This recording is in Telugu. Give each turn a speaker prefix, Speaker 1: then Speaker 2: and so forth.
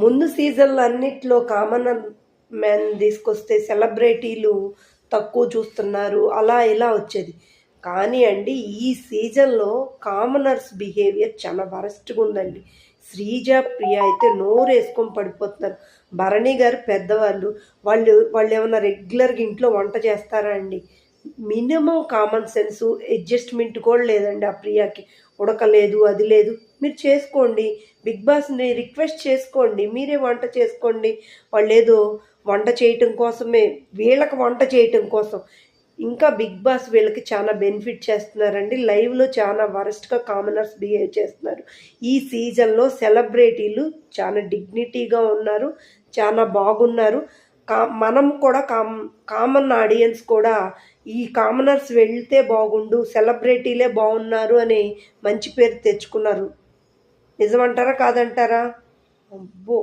Speaker 1: ముందు సీజన్లు అన్నిట్లో కామన్ మ్యాన్ తీసుకొస్తే సెలబ్రిటీలు తక్కువ చూస్తున్నారు. అలా ఇలా వచ్చేది. కానీ అండి ఈ సీజన్లో కామనర్స్ బిహేవియర్ చాలా వరస్ట్గా ఉందండి. శ్రీజ ప్రియ అయితే నోరు వేసుకొని పడిపోతున్నారు. భరణి గారు పెద్దవాళ్ళు. వాళ్ళు వాళ్ళు ఏమైనా రెగ్యులర్గా ఇంట్లో వంట చేస్తారా అండి? మినిమం కామన్ సెన్స్ అడ్జస్ట్మెంట్ కూడా లేదండి ఆ ప్రియాకి. ఉడకలేదు అది లేదు. మీరు చేసుకోండి. బిగ్ బాస్ని రిక్వెస్ట్ చేసుకోండి. మీరే వంట చేసుకోండి. వాళ్ళు ఏదో వంట చేయటం కోసమే వీళ్ళకి వంట చేయటం కోసం. ఇంకా బిగ్ బాస్ వీళ్ళకి చాలా బెనిఫిట్ చేస్తున్నారండి. లైవ్లో చాలా వరస్ట్గా కామనర్స్ బిహేవ్ చేస్తున్నారు. ఈ సీజన్లో సెలబ్రిటీలు చాలా డిగ్నిటీగా ఉన్నారు. చాలా బాగున్నారు. కా మనం కూడా కామ్ కామన్ ఆడియన్స్ కూడా ఈ కామనర్స్ వెళ్తే బాగుండు సెలబ్రిటీలే బాగున్నారు అని మంచి పేరు తెచ్చుకున్నారు. నిజమంటారా కాదంటారా? అబ్బో